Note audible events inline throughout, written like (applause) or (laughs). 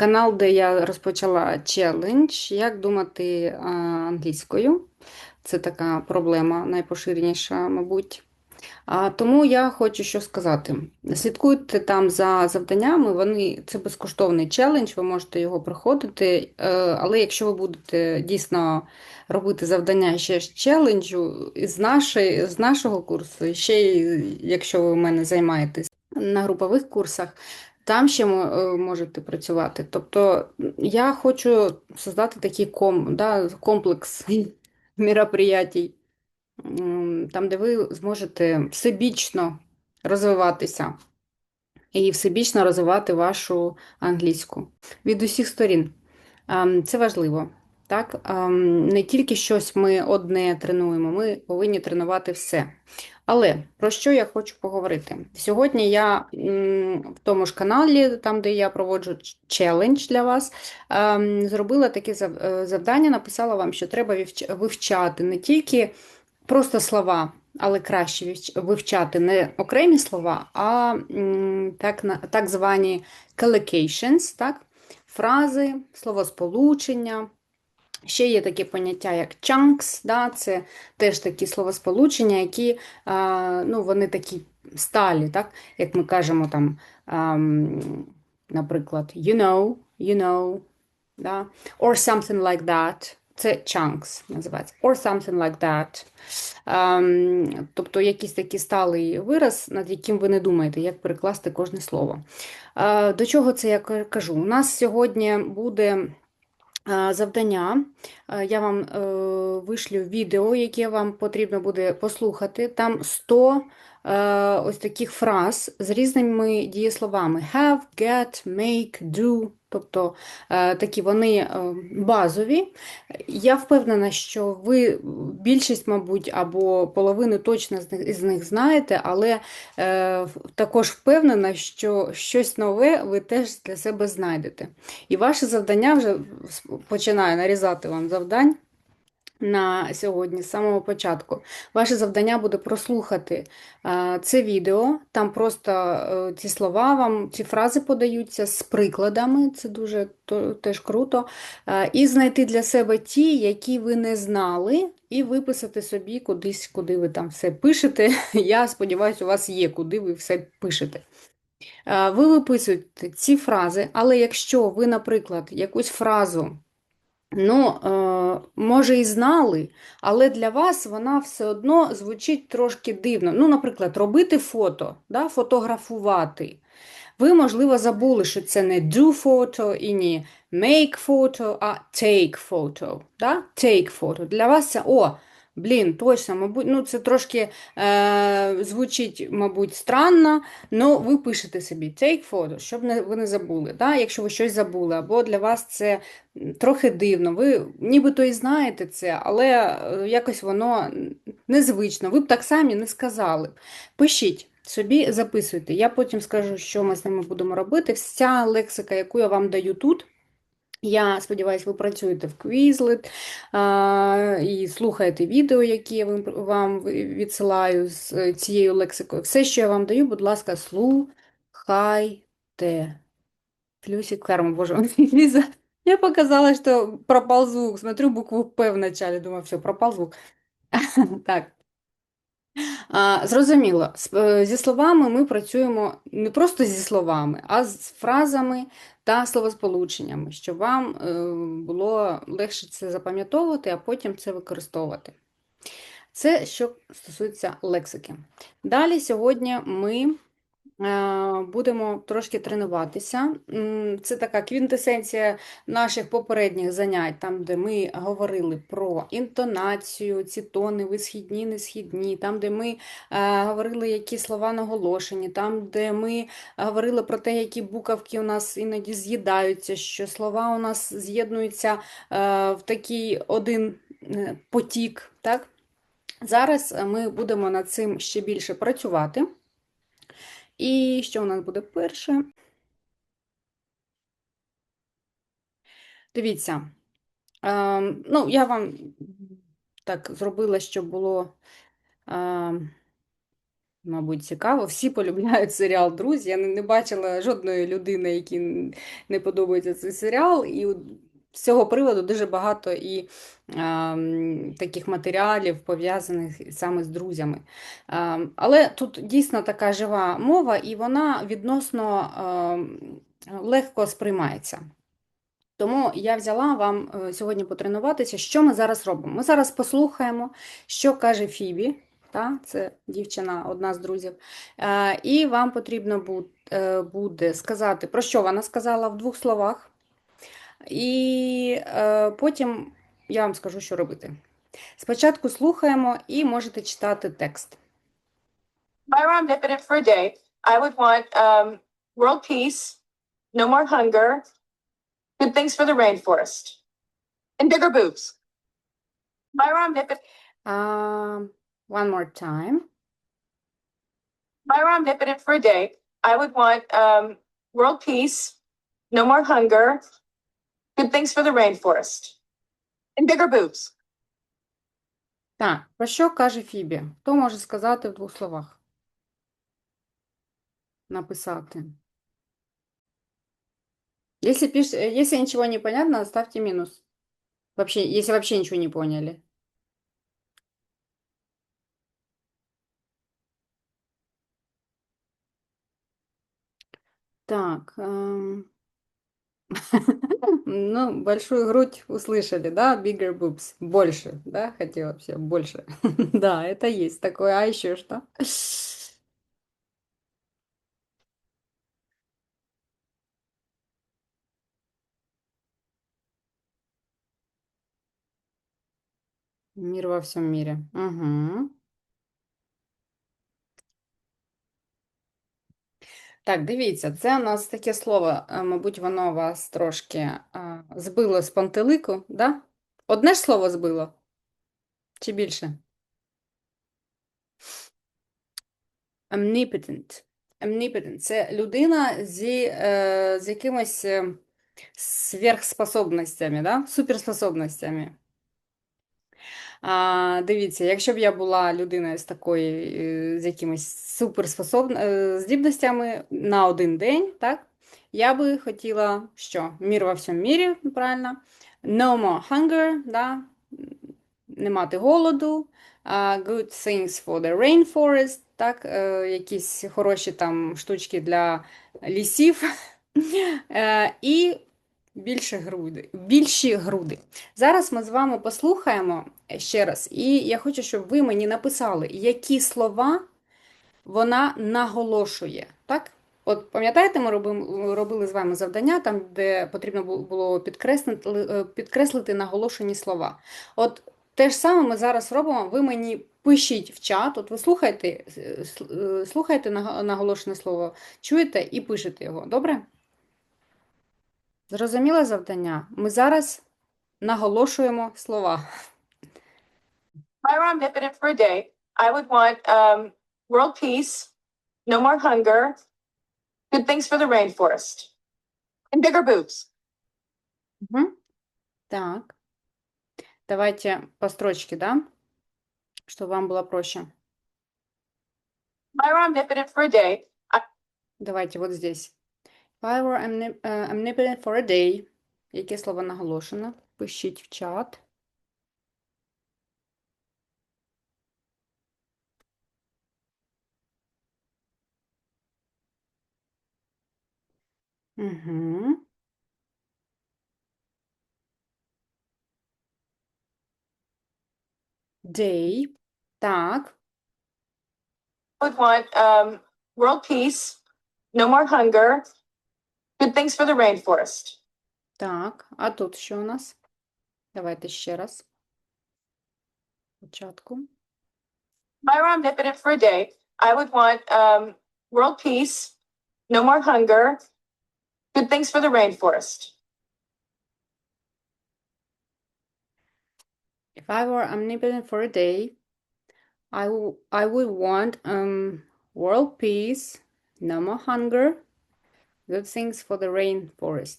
канал, де я розпочала челендж, як думати англійською. Це така проблема найпоширеніша, мабуть. А, Тому я хочу що сказати. Слідкуйте там за завданнями, вони це безкоштовний челендж, ви можете його проходити. Е, Але якщо ви будете дійсно робити завдання ще з челенджу з, нашої, з нашого курсу, ще якщо ви в мене займаєтесь на групових курсах, там ще е, можете працювати. Тобто я хочу создати такий ком, да, комплекс (laughs) мероприятий, там, де ви зможете всебічно розвиватися і всебічно розвивати вашу англійську від усіх сторін. Це важливо. Так? Не тільки щось ми одне тренуємо, ми повинні тренувати все. Але про що я хочу поговорити? Сьогодні я в тому ж каналі, там, де я проводжу челендж для вас, ем, зробила таке е, завдання, написала вам, що треба вивчати не тільки просто слова, але краще вивчати не окремі слова, а так, так звані collocations, так? фрази, словосполучення. Ще є таке поняття, як chunks, да? це теж такі словосполучення, які ну, вони такі сталі, так? як ми кажемо там, ам, наприклад, you know, you know, да? or something like that. Це chunks називається. Or something like that. Ем, тобто якийсь такий сталий вираз, над яким ви не думаєте, як перекласти кожне слово. Е, до чого це я кажу? У нас сьогодні буде завдання. Е, Я вам е, вишлю відео, яке вам потрібно буде послухати. Там 100 е, ось таких фраз з різними дієсловами: have, get, make, do. Тобто е, такі вони е, базові. Я впевнена, що ви більшість, мабуть, або половину точно з них, знаєте, але е, також впевнена, що щось нове ви теж для себе знайдете. І ваше завдання вже починаю нарізати вам завдань на сьогодні, з самого початку. Ваше завдання буде прослухати е, це відео. Там просто е, ці слова вам, ці фрази подаються з прикладами, це дуже теж круто. Е, і знайти для себе ті, які ви не знали, і виписати собі кудись, куди ви там все пишете. (laughs) Я сподіваюся, у вас є, куди ви все пишете. Ви виписуєте ці фрази, але якщо ви, наприклад, якусь фразу, ну, е, може, і знали, але для вас вона все одно звучить трошки дивно. Ну, наприклад, робити фото, да, фотографувати. Ви, можливо, забули, що це не do photo і не make photo, а take photo. Да? Take photo. Для вас це, о, блін, точно, мабуть, ну це трошки е, звучить, мабуть, странно, але ви пишете собі take photo, щоб не, ви не забули, да? якщо ви щось забули, або для вас це трохи дивно. Ви нібито і знаєте це, але е, якось воно незвично. Ви б так самі не сказали. Пишіть. Собі записуйте. Я потім скажу, що ми з ними будемо робити. Вся лексика, яку я вам даю тут, я сподіваюся, ви працюєте в Quizlet а, і слухаєте відео, які я вам- відсилаю з е, цією лексикою. Все, що я вам даю, будь ласка, слухайте. Плюсик карма, боже, (laughs) Лиза, я показала, что пропал звук. Смотрю букву П в начале, думаю, все, пропал звук. (laughs) Так. Зрозуміло, е, зі словами ми працюємо не просто зі словами, а з фразами та словосполученнями, щоб вам е, було легше це запам'ятовувати, а потім це використовувати. Це що стосується лексики. Далі сьогодні ми будемо трошки тренуватися. Це така квінтесенція наших попередніх занять, там, де ми говорили про інтонацію, ці тони, висхідні, несхідні, там, де ми е, говорили, які слова наголошені, там, де ми говорили про те, які буковки у нас іноді з'їдаються, що слова у нас з'єднуються е, в такий один е, потік. Так? Зараз е, ми будемо над цим ще більше працювати. І що у нас буде перше? Дивіться, е, ну, я вам так зробила, щоб було е, Мабуть, цікаво. Всі полюбляють серіал Друзі. Я не, бачила жодної людини, якій не подобається цей серіал. І з цього приводу дуже багато і а, таких матеріалів, пов'язаних саме з друзями. А, але тут дійсно така жива мова, і вона відносно а, легко сприймається. Тому я взяла вам е, сьогодні потренуватися, що ми зараз робимо. Ми зараз послухаємо, що каже Фібі, та, це дівчина, одна з друзів. І вам потрібно е, буде сказати, про що вона сказала в двох словах. І е, потім я вам скажу, що робити. Спочатку слухаємо і можете читати текст. If I were omnipotent for a day, I would want um, world peace, no more hunger, good things for the rainforest, and bigger boobs. If I were omnipotent, Um, one more time. if I were omnipotent for a day, I would want um, world peace, no more hunger, good things for the rainforest, and bigger boobs. Так, про що каже Фібі? Хто може сказати в двох словах? Написати. Если, пиш... э, если ничего не понятно, ставьте минус. Вообще, если вообще ничего не поняли. Так. эм, (laughs) Ну, большую грудь услышали, да? Bigger boobs. Больше, да? Хотела вообще больше. (laughs) Да, это есть такое. А еще что? Мир во всем мире. Угу. Так, дивіться, це у нас таке слово, е, мабуть, воно вас трошки а, збило з пантелику, да? Одне ж слово збило? Чи більше? Omnipotent. Omnipotent. Це людина зі, е, з якимись е, сверхспособностями, да? Суперспособностями. А, дивіться, якщо б я була людиною з такою, е, з якимись суперспособ... е, здібностями на один день, так? Я би хотіла, що? Мір во всьому мірі, правильно? No more hunger, да? Не мати голоду. а, good things for the rainforest, так? Е, якісь хороші там штучки для лісів. (laughs) Е, і більше груди, більші груди. Зараз ми з вами послухаємо ще раз, і я хочу, щоб ви мені написали, які слова вона наголошує. Так? От пам'ятаєте, ми робимо, робили з вами завдання, там, де потрібно було підкреслити, е, підкреслити наголошені слова. От те ж саме ми зараз робимо. Ви мені пишіть в чат, от ви слухайте, е, с- е, слухайте наг- наголошене слово, чуєте і пишете його. Добре? Зрозуміле завдання? Ми зараз наголошуємо слова. If omnipotent for a day, I would want um, world peace, no more hunger, good things for the rainforest, and bigger boobs. Мгм. Так. Давайте по строчке, да? Чтобы вам было проще. If omnipotent for a day, I... Давайте вот здесь. I were omni- е, omnipotent for a day. Яке слово наголошено? Пишіть в чат. Угу. Day. Так. would want um, world peace, no more hunger, good things for the rainforest. Так. А тут що у нас? Давайте ще раз. Спочатку. If I were omnipotent for a day, I would want um, world peace, no more hunger, good things for the rainforest. If I were omnipotent for a day, I w- I would want um world peace, no more hunger, good things for the rainforest.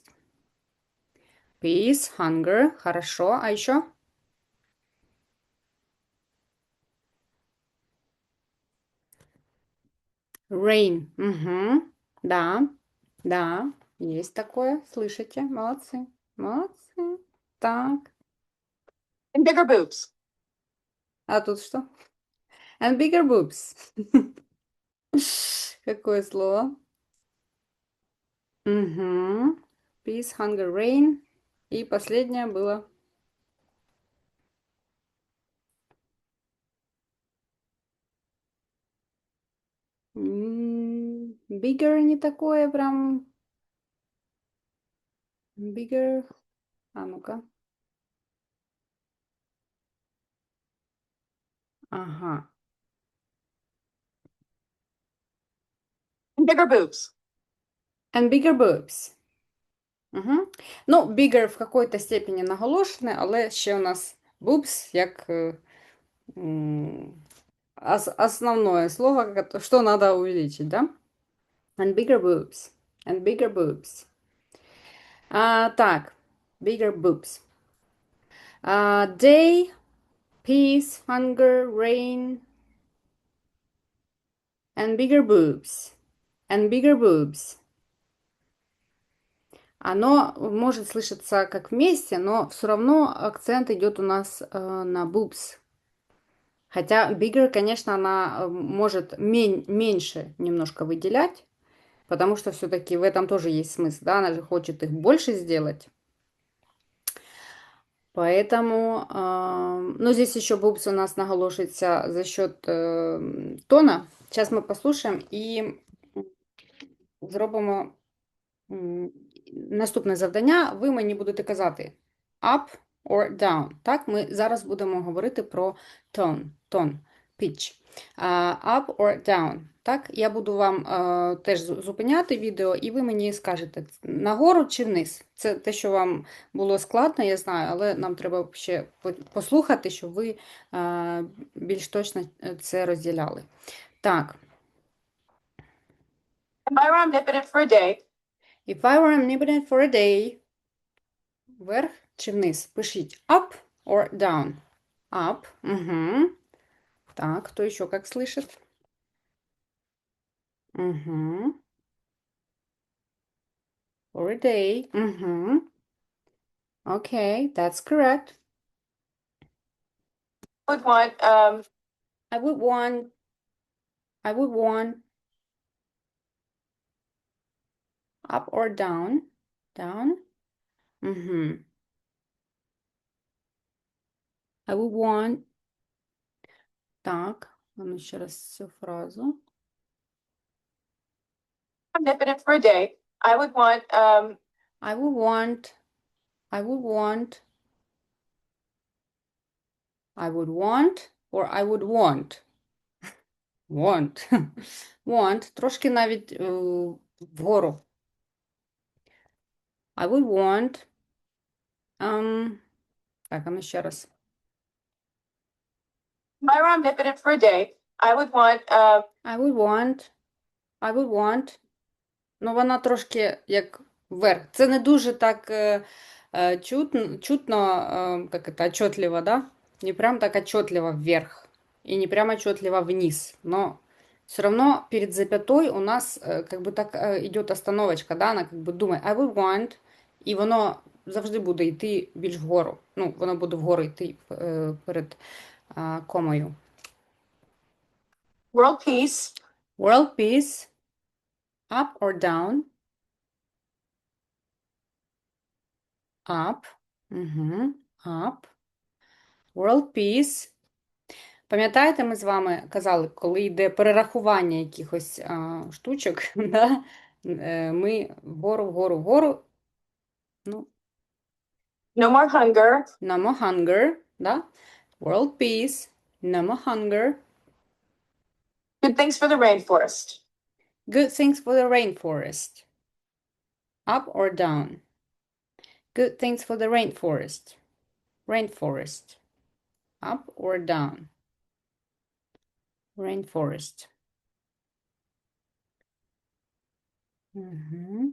Peace, hunger, хорошо, а еще? Rain. Угу. Да, да, есть такое. Слышите? Молодцы. Молодцы. Так. And bigger boobs. А тут что? And bigger boobs. Какое слово? Угу. Peace, hunger, rain. И последнее было bigger не такое прям. Bigger. А ну-ка. Ага. Bigger boobs. And bigger boobs. Угу. Ну, bigger в какой-то степені наголошене, але ще у нас boobs як е, м, ос- основное слово, кото- что надо увеличить, да? And bigger boobs. And bigger boobs. А, так, bigger boobs. А, day, peace, hunger, rain. And bigger boobs. And bigger boobs. Оно может слышаться как вместе, но все равно акцент идет у нас э, на boobs. Хотя bigger, конечно, она э, может мен- меньше немножко выделять, потому что все-таки в этом тоже есть смысл, да, она же хочет их больше сделать. Поэтому, э, ну, здесь еще boobs у нас наголошується за счет э, тона. Сейчас ми послухаємо і зробимо м, Наступне завдання. Ви мені будете казати up or down. Так, ми зараз будемо говорити про tone, tone, pitch. Up or down. Так, я буду вам е, теж зупиняти відео, і ви мені скажете нагору чи вниз. Це те, що вам було складно, я знаю, але нам треба ще послухати, щоб ви е, більш точно е, це розділяли. Так, If I omnipotent for a day, If I were omnipotent for a day. Вверх чи вниз? Пишіть up or down. Up. Угу. Так, кто еще как слышит? Угу. For a day. Угу. Okay, that's correct. I would want um, I would want, I would want up or down. Down. Угу. I would want. Так, а ну ще раз цю фразу. omnipotent for a day. I would want um, I would want, I would want, I would want, or I would want. (laughs) Want. (laughs) Want. Трошки навіть е, вгору. I would want. Um, так, а ну ще раз. were omnipotent for a day. I would want um, I would want, I would want. Ну, вона трошки як вверх. Це не дуже так е, е, чутно, чутно, е, как это, отчетливо, да? Не прям так отчетливо вверх и не прям отчетливо вниз. Но все равно перед запятой у нас е, как бы так е, идет остановочка, да? Она как бы думає I would want, і воно завжди буде йти більш вгору. Ну, воно буде вгору йти е, перед комою. world peace, World peace, up or down? Up. Угу. Up. World peace. Пам'ятаєте, ми з вами казали, коли йде перерахування якихось а, штучок, (laughs) да? е, ми вгору, вгору, вгору. Ну, no more hunger, no more hunger, да? World peace, no more hunger. good things for the rainforest. Good things for the rainforest. Up or down? Good things for the rainforest. Rainforest. Up or down? Rainforest. Мгм.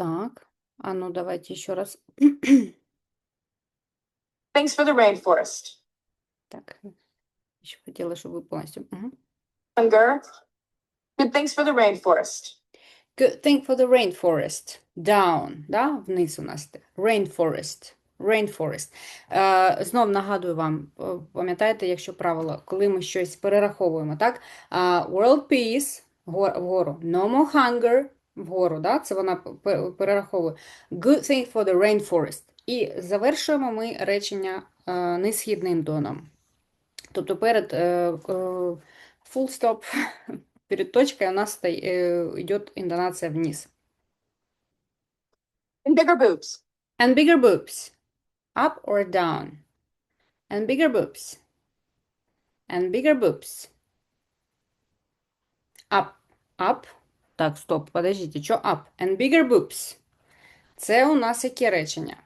Так, а ну давайте еще раз. Things for the rainforest. Так, еще хотела, чтобы вы полностью. Hunger. Good things for the rainforest. Good thing for the rainforest. Down, да? Вниз у нас. Rainforest. Rainforest. Е, знов нагадую вам, е, пам'ятаєте, якщо правило, коли ми щось перераховуємо, так? А, world peace вгору. No more hunger вгору, да? Це вона перераховує. Good thing for the rainforest. І завершуємо ми речення е, несхідним тоном. Тобто перед е, е, full stop, (laughs) перед точкою у нас е, йде інтонація вниз. And bigger boobs. And bigger boobs. Up or down. And bigger boobs. And bigger boobs. Up. Up. Так, стоп, подождіть, що up? And bigger boobs. Це у нас яке речення?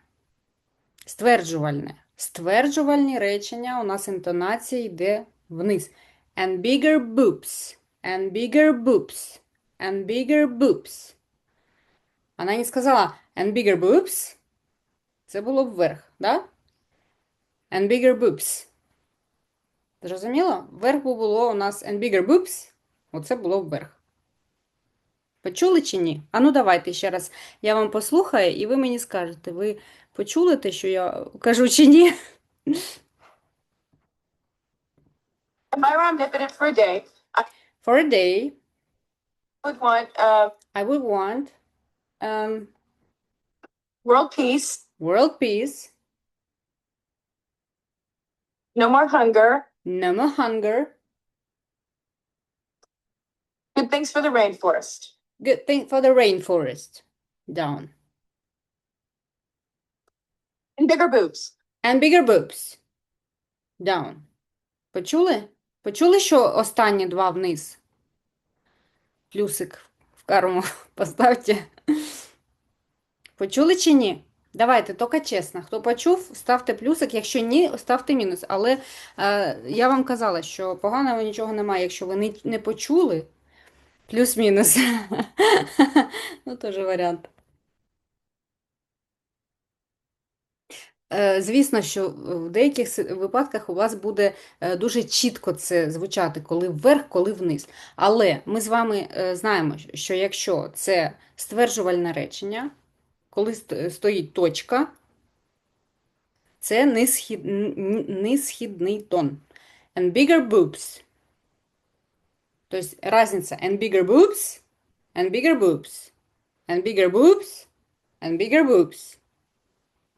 Стверджувальне. Стверджувальні речення у нас інтонація йде вниз. And bigger boobs. And bigger boobs. And bigger boobs. Вона не сказала and bigger boobs. Це було б вверх, да? And bigger boobs. Зрозуміло? Вверх було у нас and bigger boobs. Оце було вверх. Почули чи ні? А ну давайте ще раз. Я вам послухаю, і ви мені скажете, ви почули те, що я кажу, чи ні? If I were omnipotent for a day, I For a day, would want uh, I would want um, world peace, world peace, no more hunger, no more hunger, good things for the rainforest. Good thing for the rainforest. Down. And bigger boobs. And bigger boobs. Down. Почули? Почули, що останні два вниз? Плюсик в карму (laughs) поставте. Почули чи ні? Давайте, тільки чесно. Хто почув, ставте плюсик. Якщо ні, ставте мінус. Але е, я вам казала, що поганого нічого немає, якщо ви не, не почули. Плюс-мінус. (laughs) Ну, теж варіант. Е, Звісно, що в деяких си- випадках у вас буде е, дуже чітко це звучати, коли вверх, коли вниз. Але ми з вами е, знаємо, що якщо це стверджувальне речення, коли ст- стоїть точка, це нисхід... н- н- нисхідний тон. And bigger boobs. Тобто разниця and bigger boobs, and bigger boobs, and bigger boobs, and bigger boobs.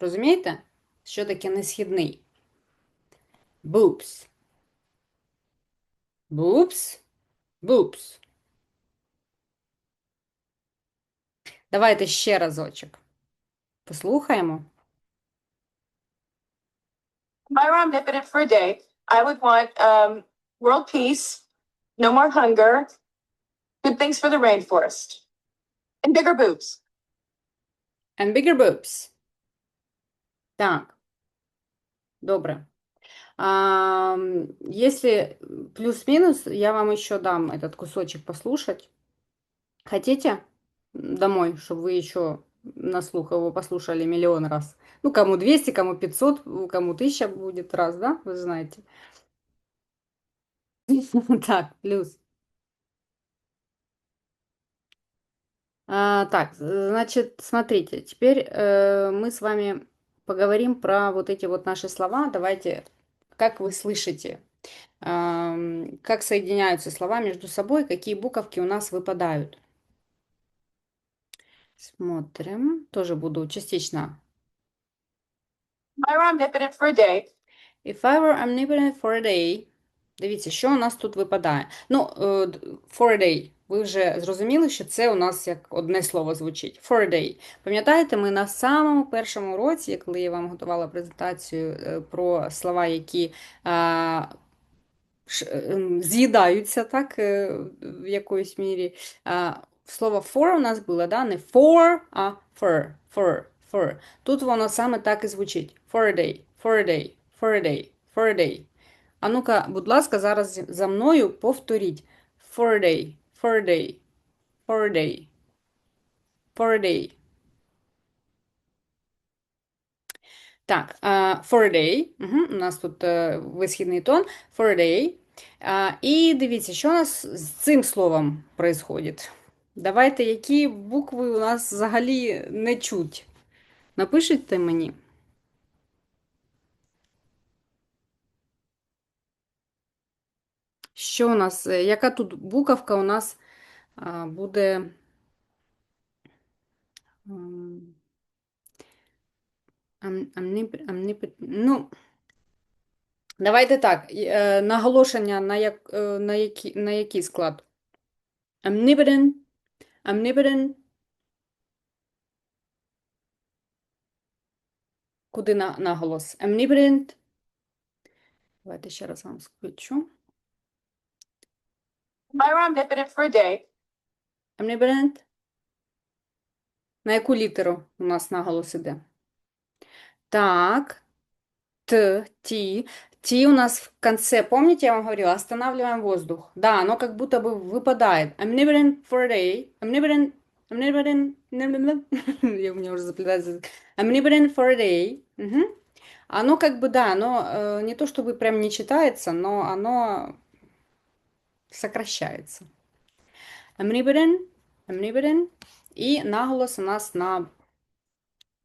Розумієте? Що таке несхідний? Boobs. Boobs. Boobs. Давайте ще разочок. Послухаємо. For a day, I would want um, world peace, no more hunger, good things for the rainforest. And bigger boobs. And bigger boobs. Так. Добре. А, если плюс-минус, я вам еще дам этот кусочек послушать. Хотите? Домой, чтобы вы еще на слух его послушали миллион раз. Ну, кому 200, кому 500, кому 1000 будет раз, да? Вы знаете. (laughs) Так, плюс. А, так, значит, смотрите, теперь э, мы с вами поговорим про вот эти вот наши слова. Давайте, как вы слышите, ам, как соединяются слова между собой, какие буковки у нас выпадают. Смотрим. Тоже буду частично. If I were omnipotent for a day, If I were omnipotent for a day. Дивіться, що у нас тут випадає. Ну, е, for a day. Ви вже зрозуміли, що це у нас як одне слово звучить. For a day. Пам'ятаєте, ми на самому першому уроці, коли я вам готувала презентацію е, про слова, які ем, з'їдаються, так, е, в якоїсь мірі. Слово for у нас було, да? не for, а for, for, for. Тут воно саме так і звучить. For a day, for a day, for a day, for a day. А ну-ка, будь ласка, зараз за мною повторіть. For a day, for a day, for a day, for a day. Так, а, for a day. Угу, у нас тут е, висхідний тон. For a day, А, і дивіться, що у нас з цим словом происходит. Давайте, які букви у нас взагалі не чуть. Напишіть мені. Що у нас, е, яка тут буковка у нас буде. м, ам- амніп- амніп- Ну, давайте так. е, Наголошення на, як, е, на, які, на який склад? Omnipotent, omnipotent. Куди на, наголос? Omnipotent. Давайте ще раз вам сквичу. Myra omnipotent for a day. Omnipotent. На яку літеру у нас наголос іде? Так. Т, Т. Т у нас в конце, помните, я вам говорила, останавливаем воздух. Да, оно как будто бы выпадает. Omnipotent for a day. Omnipotent, omnipotent, (laughs) я у меня уже заплетается. Omnipotent for a day. Мгм. Оно как бы, да, оно э, не то чтобы прям не читается, но оно сокращается. Omnipotent, omnipotent. І наголос у нас на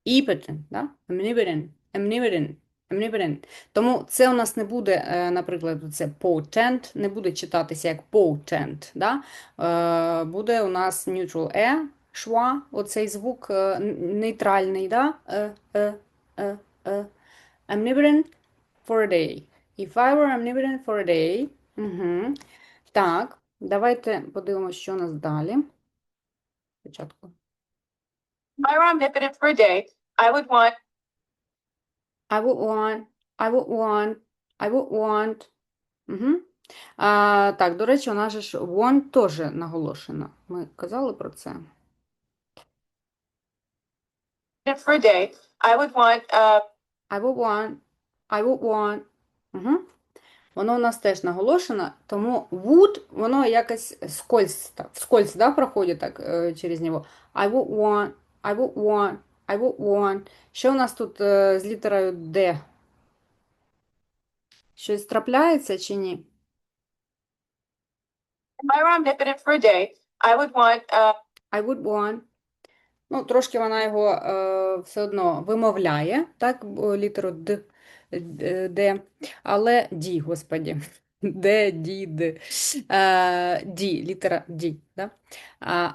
impotent, да? Omnipotent, omnipotent. Тому це у нас не буде, е, наприклад, це potent, не буде читатися як potent, да? Е, Буде у нас neutral e, шва, оцей звук е, нейтральний, да? Е, е, е, е. Omnipotent for a day. If I were omnipotent for a day. Угу. Так, давайте подивимося, що у нас далі. Спочатку. Myra omnipotent for a day. I would want I would want, I would want, I would want. Угу. А, так, до речі, у нас же ж want теж наголошено. Ми казали про це. for a day. I would want uh, I would want, I would want. Угу. Воно у нас теж наголошено, тому would, воно якось скользь, так, вскользь, да, проходить так е, через нього. I would want, I would want, I would want. Що у нас тут е, з літерою D? Щось трапляється чи ні? Myra omnipotent for a day. I would want uh, I would want. Ну, трошки вона його е, все одно вимовляє, так, літеру Д, Д, Д, але Ді, господі. Д, Ді, Д. Е, Ді, літера Ді, да?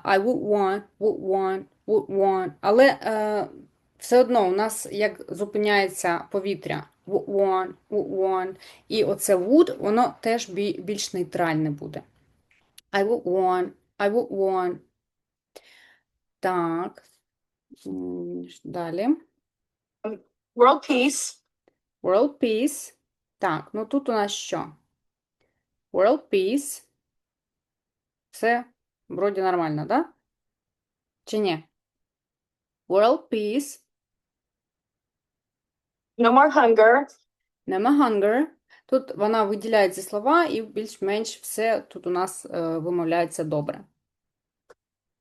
I would want, would want, would want. Але е, все одно у нас як зупиняється повітря. Would want, would want. І оце would, воно теж більш нейтральне буде. I would want, I would want. Так. Далі. world peace. World Peace. Так, ну тут у нас що? World Peace. Все вроді нормально, да? Чи ні? World Peace. No more hunger. Нема hunger. Тут вона виділяє ці слова і більш-менш все тут у нас е, вимовляється добре.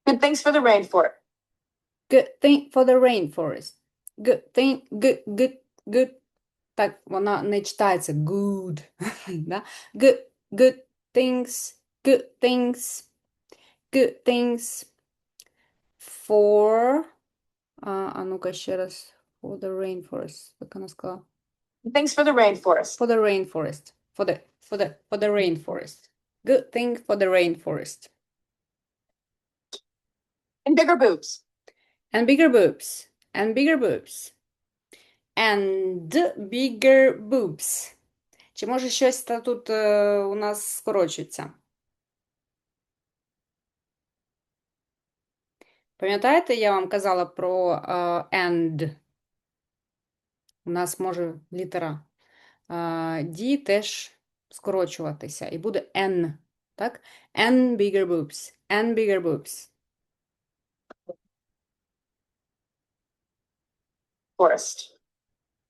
Good things for the rainforest. Good thing for the rainforest. Good thing, good, good, good. Так, вона не читається good. (laughs) да? Good, good things, good things, good things for, а, а ну-ка ще раз, for the rainforest, як вона сказала? Good things for the rainforest. For the rainforest, for the, for the, for the rainforest. Good thing for the rainforest. And bigger boobs. And bigger boobs. And bigger boobs. And bigger boobs. Чи може щось та тут е, у нас скорочується? Пам'ятаєте, я вам казала про е, and? У нас може літера е, D теж скорочуватися. І буде N. Так? And bigger boobs. And bigger boobs. Forest.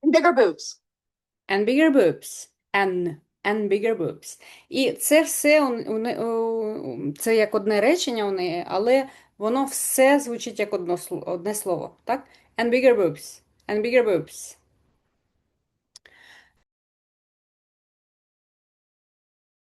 And bigger boobs. And bigger boobs. N. And bigger boobs. І це все у, у, у- це як одне речення у неї, але воно все звучить як одно, одне слово. Так? And bigger boobs. And bigger boobs.